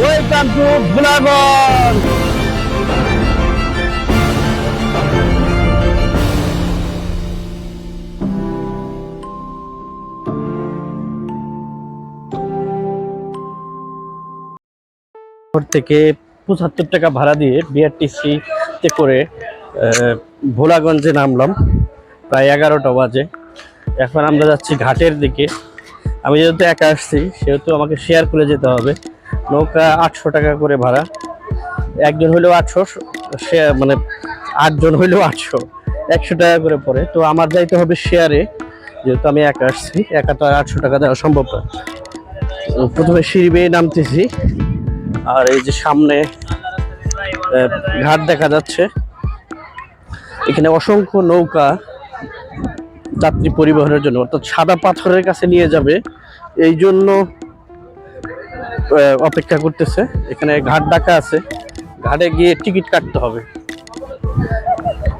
Welcome to ভুলাগঞ্জ থেকে পঁচাত্তর টাকা ভাড়া দিয়ে বিআরটিসি তে করে ভোলাগঞ্জে নামলাম। প্রায় এগারোটা বাজে। এখন আমরা যাচ্ছি ঘাটের দিকে। আমি যেহেতু একা আসছি, সেহেতু আমাকে শেয়ার করে যেতে হবে। নৌকা আটশো টাকা করে ভাড়া। একজন হইলেও আটশো শেয়ার মানে আটজন হইলেও আটশো, একশো টাকা করে পড়ে। তো আমার যাইতে হবে শেয়ারে, যেহেতু আমি একা আসছি, একা তো আর আটশো টাকা দেওয়া সম্ভব না। প্রথমে সিঁড়ি বেয়ে নামতেছি, আর এই যে সামনে ঘাট দেখা যাচ্ছে। এখানে অসংখ্য নৌকা যাত্রী পরিবহনের জন্য, অর্থাৎ সাদা পাথরের কাছে নিয়ে যাবে। এই জন্য অপেক্ষা করতেছে। এখানে ঘাট ডাকা আছে। ঘাটে গিয়ে টিকিট কাটতে হবে।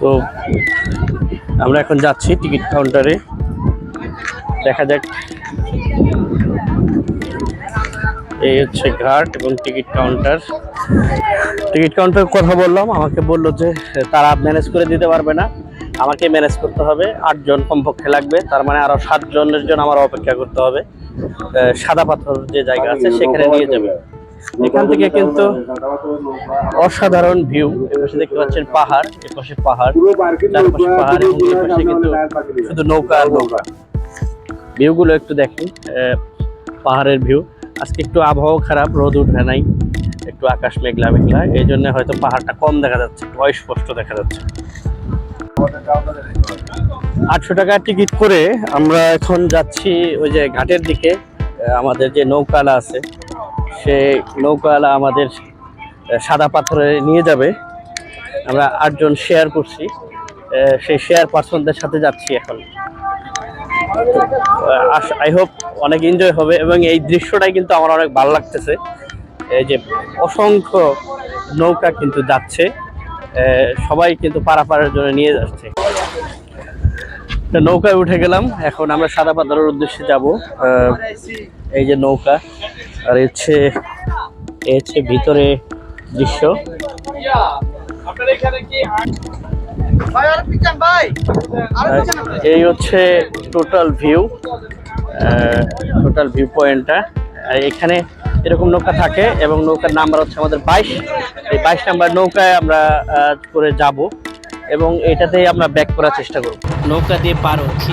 তো আমরা এখন যাচ্ছি টিকিট কাউন্টারে। দেখা যাক। এই হচ্ছে ঘাট এবং টিকিট কাউন্টার। টিকিট কাউন্টার কথা বললাম। আমাকে বলল যে, তারা ম্যানেজ করে দিতে পারবে না। আমাকে ম্যানেজ করতে হবে। আটজন কমপক্ষে লাগবে। তার মানে আরও সাতজনের জন্য আমার অপেক্ষা করতে হবে। সাদা পাথর যে জায়গা আছে সেখানে নিয়ে যাবে। এখান থেকে কিন্তু অসাধারণ ভিউ। এপাশে দেখতে পাচ্ছেন পাহাড় এপাশে পাহাড় চারপাশে পাহাড় এবং এপাশে কিন্তু শুধু নৌকা আর নৌকা। ভিউগুলো একটু দেখেন পাহাড়ের ভিউ। আজকে একটু আবহাওয়া খারাপ রোদ উঠে নাই একটু আকাশ মেঘলা মেঘলা। এই জন্য হয়তো পাহাড়টা কম দেখা যাচ্ছে একটু অস্পষ্ট দেখা যাচ্ছে। আটশো টাকা টিকিট করে আমরা এখন যাচ্ছি ওই যে ঘাটের দিকে আমাদের যে নৌকালা আছে, সে নৌকালা আমাদের সাদা পাথরে নিয়ে যাবে। আমরা আটজন শেয়ার করছি সেই শেয়ার পার্সনদের সাথে যাচ্ছি এখন। আই হোপ অনেক এনজয় হবে এবং এই দৃশ্যটাই কিন্তু আমার অনেক ভালো লাগতেছে। এই যে অসংখ্য নৌকা কিন্তু যাচ্ছে সবাই কিন্তু পারাপারের জন্য নিয়ে যাচ্ছে। নৌকায় উঠে গেলাম। এখন আমরা সাদা পাতার উদ্দেশ্যে যাব। এই যে নৌকা, আর হচ্ছে এই হচ্ছে ভিতরে দৃশ্য। এই হচ্ছে টোটাল ভিউ টোটাল ভিউ পয়েন্টটা এখানে এরকম নৌকা থাকে এবং নৌকার নাম্বার হচ্ছে আমাদের বাইশ। এই বাইশ নাম্বার নৌকায় আমরা করে যাব। এবং এটাতেই আমরা ব্যাক করার চেষ্টা করব। নৌকা দিয়ে পার হচ্ছি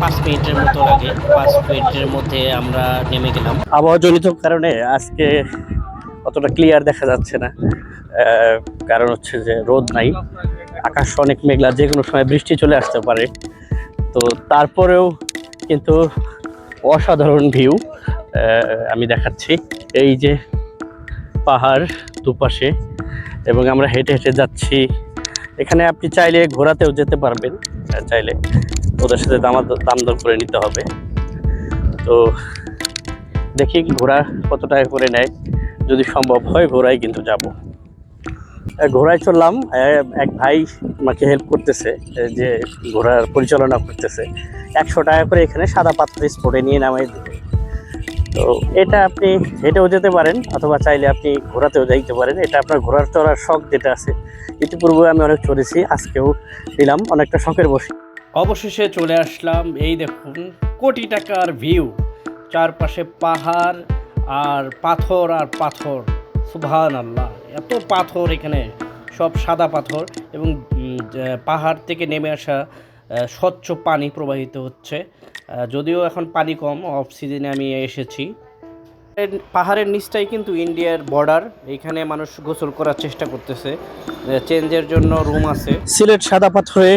পাঁচ মিনিটের মতো লাগে। পাঁচ মিনিটের মধ্যে আমরা নেমে গেলাম। আবহাওয়াজনিত কারণে আজকে অতটা ক্লিয়ার দেখা যাচ্ছে না। কারণ হচ্ছে যে রোদ নাই। আকাশ অনেক মেঘলা যে কোনো সময় বৃষ্টি চলে আসতে পারে। তো তারপরেও কিন্তু অসাধারণ ভিউ আমি দেখাচ্ছি। এই যে পাহাড় দুপাশে এবং আমরা হেঁটে হেঁটে যাচ্ছি এখানে আপনি চাইলে ঘোরাতেও যেতে পারবেন চাইলে। ওদের সাথে দাম দাম দর করে নিতে হবে। তো দেখি ঘোড়া কত টাকা করে নেয়। যদি সম্ভব হয় ঘোড়ায় কিন্তু যাব। ঘোড়ায় চললাম। এক ভাই আমাকে হেল্প করতেছে যে ঘোড়ার পরিচালনা করতেছে। একশো টাকা করে এখানে সাদা পাত্র স্পটে নিয়ে নামাই তো এটা আপনি হেঁটেও যেতে পারেন, অথবা চাইলে আপনি ঘোরাতেও যাইতে পারেন। এটা আপনার ঘোরার চড়ার শখ যেটা আছে, ইতিপূর্বে আমি অনেক চড়েছি আজকেও দিলাম অনেকটা শখের বসে অবশেষে চলে আসলাম, এই দেখুন, কোটি টাকার ভিউ। চারপাশে পাহাড় আর পাথর আর পাথর। সুবহান আল্লাহ এত পাথর এখানে, সব সাদা পাথর এবং পাহাড় থেকে নেমে আসা স্বচ্ছ পানি প্রবাহিত হচ্ছে। যদিও এখন পানি কম অফ সিজনে আমি এসেছি। পাহাড়ের নিচটাই কিন্তু ইন্ডিয়ার বর্ডার এখানে মানুষ গোসল করার চেষ্টা করতেছে। চেঞ্জের জন্য রুম আছে। সিলেট সাদা পাথরে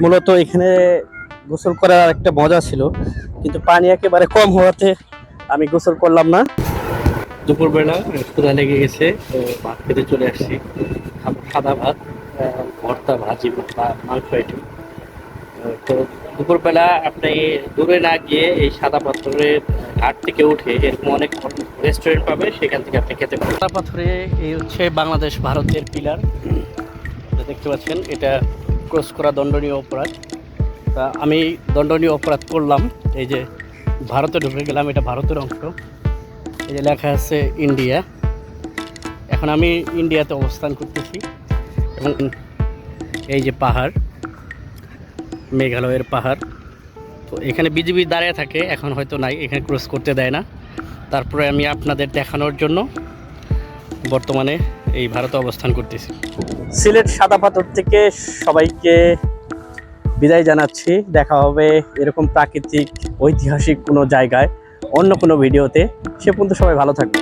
মূলত এখানে গোসল করার একটা মজা ছিল। কিন্তু পানি একেবারে কম হওয়াতে আমি গোসল করলাম না। দুপুরবেলা ক্ষুধা লেগে গেছে তো ভাত খেতে চলে আসছি। সাদা ভাত ভর্তা ভাজি বা মাংস আইটেম তো দুপুরবেলা আপনি দূরে না গিয়ে এই সাদা পাথরের ঘাট থেকে উঠে এরকম অনেক রেস্টুরেন্ট পাবে সেখান থেকে আপনি খেতে পারেন সাদা পাথরে এই হচ্ছে বাংলাদেশ ভারতের পিলার। দেখতে পাচ্ছেন, এটা ক্রস করা দণ্ডনীয় অপরাধ। তা আমি দণ্ডনীয় অপরাধ করলাম, এই যে ভারতে ঢুকে গেলাম, এটা ভারতের অংশ। এই যে লেখা আছে ইন্ডিয়া। এখন আমি ইন্ডিয়াতে অবস্থান করতেছি এবং এই যে পাহাড়। মেঘালয়ের পাহাড়। তো এখানে বিজিবি দাঁড়িয়ে থাকে, এখন হয়তো নাই, এখানে ক্রস করতে দেয় না। তারপরে আমি আপনাদের দেখানোর জন্য বর্তমানে এই ভারতে অবস্থান করতেছি। সিলেট সাদা পাথর থেকে সবাইকে বিদায় জানাচ্ছি। দেখা হবে এরকম প্রাকৃতিক, ঐতিহাসিক কোনো জায়গায়, অন্য কোনো ভিডিওতে। সে পর্যন্ত সবাই ভালো থাকবে